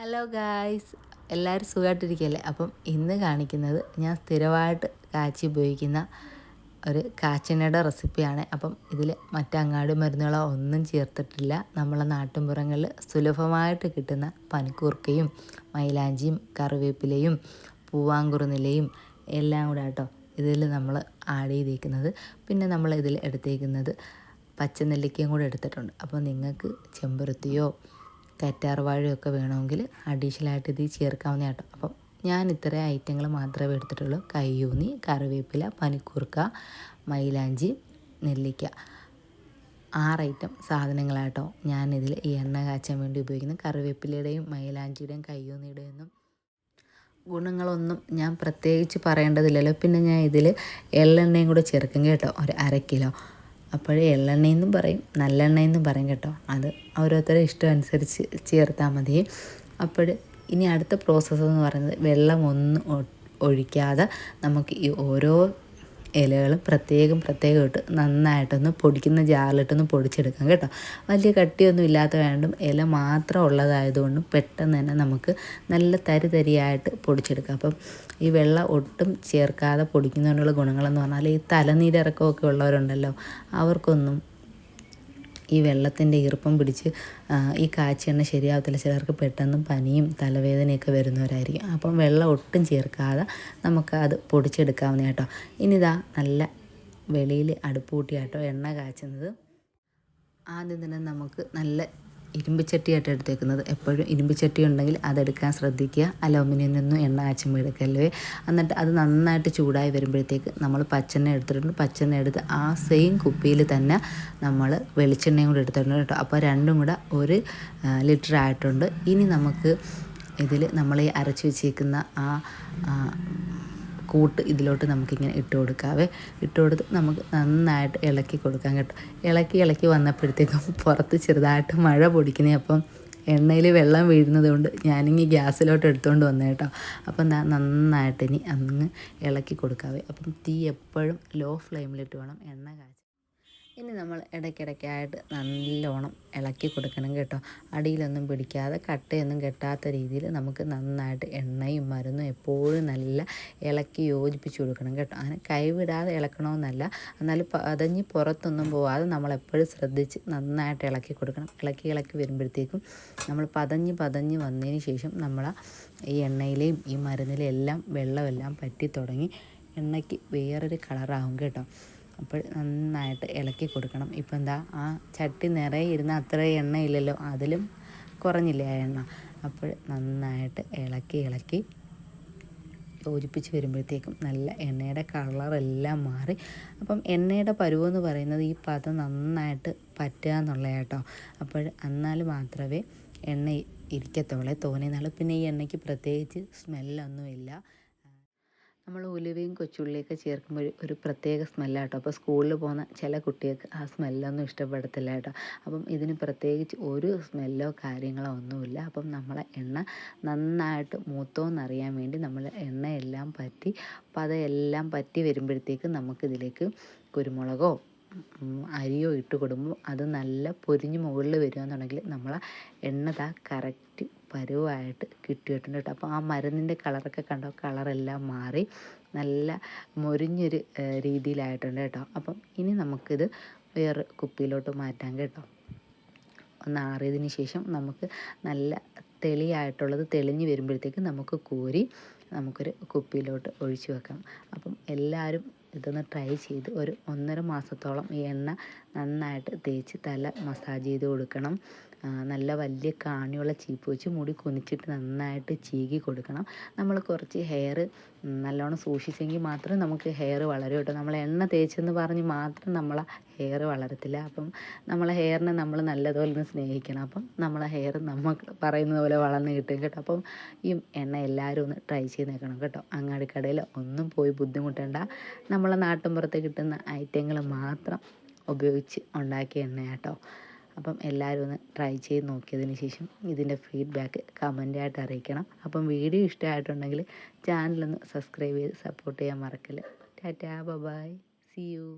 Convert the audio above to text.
Hello guys എല്ലാവരും സുഖമായിട്ടിരിക്കുകയല്ലേ അപ്പം ഇന്ന് കാണിക്കുന്നത് ഞാൻ സ്ഥിരമായിട്ട് കാച്ചി ഉപയോഗിക്കുന്ന ഒരു കാച്ചിനയുടെ റെസിപ്പിയാണ്. അപ്പം ഇതിൽ മറ്റങ്ങാടി മരുന്നുകളോ ഒന്നും ചേർത്തിട്ടില്ല. നമ്മളെ നാട്ടിൻപുറങ്ങളിൽ സുലഭമായിട്ട് കിട്ടുന്ന പനിക്കൂർക്കയും മൈലാഞ്ചിയും കറിവേപ്പിലയും പൂവാങ്കുറുനിലയും എല്ലാം കൂടെ കേട്ടോ ഇതിൽ നമ്മൾ ആഡ് ചെയ്തേക്കുന്നത്. പിന്നെ നമ്മൾ ഇതിൽ എടുത്തേക്കുന്നത് പച്ചനെല്ലിക്കയും കൂടെ എടുത്തിട്ടുണ്ട്. അപ്പോൾ നിങ്ങൾക്ക് ചെമ്പരത്തിയോ കറ്റാർവാഴയൊക്കെ വേണമെങ്കിൽ അഡീഷണലായിട്ട് ഇത് ചേർക്കാവുന്ന കേട്ടോ. അപ്പം ഞാൻ ഇത്രയും ഐറ്റങ്ങൾ മാത്രമേ എടുത്തിട്ടുള്ളൂ. കയ്യൂന്നി കറിവേപ്പില പനിക്കൂർക്ക മൈലാഞ്ചി നെല്ലിക്ക. ആറ് ഐറ്റം സാധനങ്ങളാട്ടോ ഞാനിതിൽ ഈ എണ്ണ കാച്ചാൻ വേണ്ടി ഉപയോഗിക്കുന്ന കറിവേപ്പിലയുടെയും മൈലാഞ്ചിയുടെയും കയ്യൂന്നിയുടെയും ഒന്നും ഗുണങ്ങളൊന്നും ഞാൻ പ്രത്യേകിച്ച് പറയേണ്ടതില്ലല്ലോ. പിന്നെ ഞാൻ ഇതിൽ എള്ളെണ്ണയും കൂടെ ചേർക്കും കേട്ടോ. ഒരു അര കിലോ. അപ്പോഴേ എള്ളെണ്ണയെന്നും പറയും നല്ലെണ്ണയെന്നും പറയും കേട്ടോ. അത് ഓരോരുത്തരുടെ ഇഷ്ടം അനുസരിച്ച് ചേർത്താൽ മതി. അപ്പോൾ ഇനി അടുത്ത പ്രോസസ്സ് എന്ന് പറയുന്നത് വെള്ളം ഒന്നും ഒഴിക്കാതെ നമുക്ക് ഈ ഓരോ ഇലകളും പ്രത്യേകം പ്രത്യേകം ഇട്ട് നന്നായിട്ടൊന്ന് പൊടിക്കുന്ന ജാറിലിട്ടൊന്ന് പൊടിച്ചെടുക്കാം കേട്ടോ. വലിയ കട്ടിയൊന്നും ഇല്ലാത്ത വേണ്ടും ഇല മാത്രം ഉള്ളതായതുകൊണ്ടും പെട്ടെന്ന് തന്നെ നമുക്ക് നല്ല തരി തരിയായിട്ട് പൊടിച്ചെടുക്കാം. അപ്പം ഈ വെള്ളം ഒട്ടും ചേർക്കാതെ പൊടിക്കുന്നതിനുള്ള ഗുണങ്ങളെന്ന് പറഞ്ഞാൽ ഈ തലനീരിറക്കമൊക്കെ ഉള്ളവരുണ്ടല്ലോ അവർക്കൊന്നും ഈ വെള്ളത്തിന്റെ ഈർപ്പം പിടിച്ച് ഈ കാച്ചെണ്ണ ശരിയാവത്തില്ല. ചിലർക്ക് പെട്ടെന്ന് പനിയും തലവേദനയൊക്കെ വരുന്നവരായിരിക്കും. അപ്പം വെള്ളം ഒട്ടും ചേർക്കാതെ നമുക്ക് അത് പൊടിച്ചെടുക്കാവുന്ന കേട്ടോ. ഇനിതാ നല്ല വെളിയിൽ അടുപ്പ് കൂട്ടിയാട്ടോ എണ്ണ കാച്ചുന്നത്. ആദ്യം തന്നെ നമുക്ക് നല്ല ഇരുമ്പ് ചട്ടിയായിട്ട് എടുത്തേക്കുന്നത്. എപ്പോഴും ഇരുമ്പ് ചട്ടി ഉണ്ടെങ്കിൽ അതെടുക്കാൻ ശ്രദ്ധിക്കുക. അലൂമിനിയൊന്നും എണ്ണ ആച്ചും എടുക്കല്ലേ. എന്നിട്ട് അത് നന്നായിട്ട് ചൂടായി വരുമ്പോഴത്തേക്ക് നമ്മൾ പച്ചെണ്ണ എടുത്തിട്ടുണ്ട്. പച്ചെണ്ണ എടുത്ത് ആ സെയിം കുപ്പിയിൽ തന്നെ നമ്മൾ വെളിച്ചെണ്ണയും കൂടെ എടുത്തിട്ടുണ്ട് കേട്ടോ. അപ്പോൾ രണ്ടും കൂടെ ഒരു ലിറ്റർ ആയിട്ടുണ്ട്. ഇനി നമുക്ക് ഇതിൽ നമ്മൾ ഈ അരച്ച് വെച്ചേക്കുന്ന ആ കൂട്ട് ഇതിലോട്ട് നമുക്കിങ്ങനെ ഇട്ട് കൊടുക്കാവേ. ഇട്ട് കൊടുത്ത് നമുക്ക് നന്നായിട്ട് ഇളക്കി കൊടുക്കാം കേട്ടോ. ഇളക്കി ഇളക്കി വന്നപ്പോഴത്തേക്കും പുറത്ത് ചെറുതായിട്ട് മഴ പൊടിക്കുന്നേ അപ്പം എണ്ണയിൽ വെള്ളം വീഴുന്നത് കൊണ്ട് ഞാനിങ്ങി ഗ്യാസിലോട്ട് എടുത്തുകൊണ്ട് വന്നു കേട്ടോ. അപ്പം ഞാൻ നന്നായിട്ട് ഇനി അങ്ങ് ഇളക്കി കൊടുക്കാവേ. അപ്പം തീ എപ്പോഴും ലോ ഫ്ലെയിമിലിട്ട് വേണം എണ്ണ കാച്ചി ഇനി നമ്മൾ ഇടയ്ക്കിടയ്ക്കായിട്ട് നല്ലോണം ഇളക്കി കൊടുക്കണം കേട്ടോ. അടിയിലൊന്നും പിടിക്കാതെ കട്ടയൊന്നും കെട്ടാത്ത രീതിയിൽ നമുക്ക് നന്നായിട്ട് എണ്ണയും മരുന്നും എപ്പോഴും നല്ല ഇളക്കി യോജിപ്പിച്ച് കൊടുക്കണം കേട്ടോ. അങ്ങനെ കൈവിടാതെ ഇളക്കണമെന്നല്ല. എന്നാലും പതഞ്ഞ് പുറത്തൊന്നും പോവാതെ നമ്മളെപ്പോഴും ശ്രദ്ധിച്ച് നന്നായിട്ട് ഇളക്കി കൊടുക്കണം. ഇളക്കി ഇളക്കി വരുമ്പോഴത്തേക്കും നമ്മൾ പതഞ്ഞ് പതഞ്ഞ് വന്നതിന് ശേഷം നമ്മൾ ഈ എണ്ണയിലെയും ഈ മരുന്നിലെയും എല്ലാം വെള്ളമെല്ലാം പറ്റി തുടങ്ങി എണ്ണയ്ക്ക് വേറൊരു കളറാകും കേട്ടോ. അപ്പോൾ നന്നായിട്ട് ഇളക്കി കൊടുക്കണം. ഇപ്പം എന്താ ആ ചട്ടി നിറയെ ഇരുന്ന അത്ര എണ്ണയില്ലല്ലോ അതിലും കുറഞ്ഞില്ലേ ആ എണ്ണ. അപ്പോൾ നന്നായിട്ട് ഇളക്കി ഇളക്കി യോജിപ്പിച്ച് വരുമ്പോഴത്തേക്കും നല്ല എണ്ണയുടെ കളറെല്ലാം മാറി. അപ്പം എണ്ണയുടെ പരുവെന്ന് പറയുന്നത് ഈ പാത്രം നന്നായിട്ട് പറ്റുക എന്നുള്ള കേട്ടോ. അപ്പോൾ എന്നാൽ മാത്രമേ എണ്ണ ഇരിക്കത്തുള്ളേ തോന്നിയെന്നാൽ പിന്നെ ഈ എണ്ണയ്ക്ക് പ്രത്യേകിച്ച് സ്മെല്ലൊന്നുമില്ല നമ്മൾ ഉലുവയും കൊച്ചുള്ളിയൊക്കെ ചേർക്കുമ്പോൾ ഒരു പ്രത്യേക സ്മെല്ലാട്ടോ. അപ്പോൾ സ്കൂളിൽ പോകുന്ന ചില കുട്ടികൾക്ക് ആ സ്മെല്ലൊന്നും ഇഷ്ടപ്പെടത്തില്ല കേട്ടോ. അപ്പം ഇതിന് പ്രത്യേകിച്ച് ഒരു സ്മെല്ലോ കാര്യങ്ങളോ ഒന്നുമില്ല. അപ്പം നമ്മളെ എണ്ണ നന്നായിട്ട് മൂത്തോന്നറിയാൻ വേണ്ടി നമ്മൾ എണ്ണയെല്ലാം പറ്റി പതയെല്ലാം പറ്റി വരുമ്പോഴത്തേക്ക് നമുക്കിതിലേക്ക് കുരുമുളകോ അരിയോ ഇട്ട് കൊടുക്കുമ്പോൾ അത് നല്ല പൊരിഞ്ഞ് മുകളിൽ വരികയെന്നുണ്ടെങ്കിൽ നമ്മൾ എണ്ണ ദാ കറക്റ്റ് പരുവായിട്ട് കിട്ടിയിട്ടുണ്ട് കേട്ടോ. അപ്പോൾ ആ മരുന്നിന്റെ കളറൊക്കെ കണ്ടോ? കളറെല്ലാം മാറി നല്ല മൊരിഞ്ഞൊരു രീതിയിലായിട്ടുണ്ട് കേട്ടോ. അപ്പം ഇനി നമുക്കിത് വേറെ കുപ്പിയിലോട്ട് മാറ്റാം കേട്ടോ. ഒന്ന് ആറിയതിന് ശേഷം നമുക്ക് നല്ല തെളിയായിട്ടുള്ളത് തെളിഞ്ഞ് വരുമ്പോഴത്തേക്ക് നമുക്ക് കോരി നമുക്കൊരു കുപ്പിയിലോട്ട് ഒഴിച്ചു വെക്കാം. അപ്പം എല്ലാവരും ഇതൊന്ന് ട്രൈ ചെയ്ത് ഒരു ഒന്നര മാസത്തോളം ഈ എണ്ണ നന്നായിട്ട് തേച്ച് തല മസാജ് ചെയ്ത് കൊടുക്കണം. നല്ല വലിയ കാണിയുള്ള ചീപ്പ് വെച്ച് മുടി കുനിച്ചിട്ട് നന്നായിട്ട് ചീകി കൊടുക്കണം. നമ്മൾ കുറച്ച് ഹെയർ നല്ലോണം സൂക്ഷിച്ചെങ്കിൽ മാത്രം നമുക്ക് ഹെയർ വളരും കേട്ടോ. നമ്മൾ എണ്ണ തേച്ചെന്ന് പറഞ്ഞ് മാത്രം നമ്മളെ ഹെയർ വളരത്തില്ല. അപ്പം നമ്മളെ ഹെയറിനെ നമ്മൾ നല്ലതുപോലെ ഒന്ന് സ്നേഹിക്കണം. അപ്പം നമ്മളെ ഹെയർ നമുക്ക് പറയുന്നത് പോലെ വളർന്ന് കിട്ടും കേട്ടോ. അപ്പം ഈ എണ്ണ എല്ലാവരും ഒന്ന് ട്രൈ ചെയ്ത് നോക്കണം കേട്ടോ. അങ്ങാടിക്കടയിൽ ഒന്നും പോയി ബുദ്ധിമുട്ടേണ്ട. നമ്മളെ നാട്ടിൻപുറത്ത് കിട്ടുന്ന ഐറ്റങ്ങൾ മാത്രം ഉപയോഗിച്ച് ഉണ്ടാക്കിയ എണ്ണയാട്ടോ അപ്പം എല്ലാവരും ഒന്ന് ട്രൈ ചെയ്ത് നോക്കിയതിന് ശേഷം ഇതിന്റെ ഫീഡ്ബാക്ക് കമന്റായിട്ട് അറിയിക്കണം. അപ്പം വീഡിയോ ഇഷ്ടമായിട്ടുണ്ടെങ്കിൽ ചാനലൊന്ന് സബ്സ്ക്രൈബ് ചെയ്ത് സപ്പോർട്ട് ചെയ്യാൻ മറക്കല്ലേ. Tata bye see U